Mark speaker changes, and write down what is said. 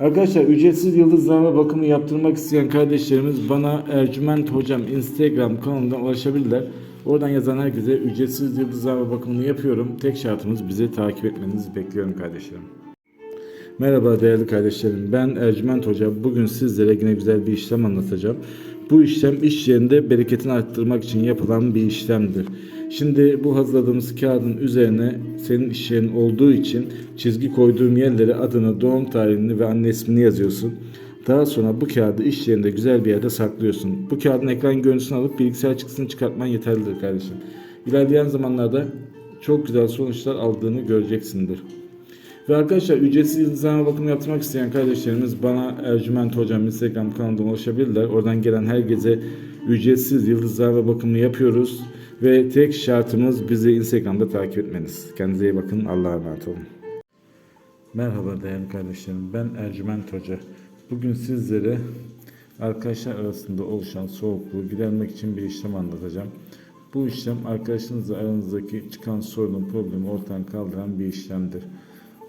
Speaker 1: Arkadaşlar ücretsiz yıldızlama bakımı yaptırmak isteyen kardeşlerimiz bana Ercüment Hocam Instagram kanalından ulaşabilirler. Oradan yazan herkese ücretsiz yıldızlama bakımını yapıyorum. Tek şartımız bizi takip etmenizi bekliyorum kardeşlerim. Merhaba değerli kardeşlerim. Ben Ercüment Hoca. Bugün sizlere yine güzel bir işlem anlatacağım. Bu işlem iş yerinde bereketini arttırmak için yapılan bir işlemdir. Şimdi bu hazırladığımız kağıdın üzerine senin iş yerin olduğu için çizgi koyduğum yerlere adını, doğum tarihini ve anne ismini yazıyorsun. Daha sonra bu kağıdı iş yerinde güzel bir yerde saklıyorsun. Bu kağıdın ekran görüntüsünü alıp bilgisayar çıktısını çıkartman yeterlidir kardeşim. İlerleyen zamanlarda çok güzel sonuçlar aldığını göreceksindir. Ve arkadaşlar ücretsiz yıldızlama bakımı yaptırmak isteyen kardeşlerimiz bana Ercüment Hocam Instagram kanalından ulaşabilirler. Oradan gelen herkese ücretsiz yıldızlama bakımını yapıyoruz. Ve tek şartımız bizi Instagram'da takip etmeniz. Kendinize iyi bakın. Allah'a emanet olun. Merhaba değerli kardeşlerim. Ben Ercüment Hoca. Bugün sizlere arkadaşlar arasında oluşan soğukluğu gidermek için bir işlem anlatacağım. Bu işlem arkadaşınızla aranızdaki çıkan sorunun problemi ortadan kaldıran bir işlemdir.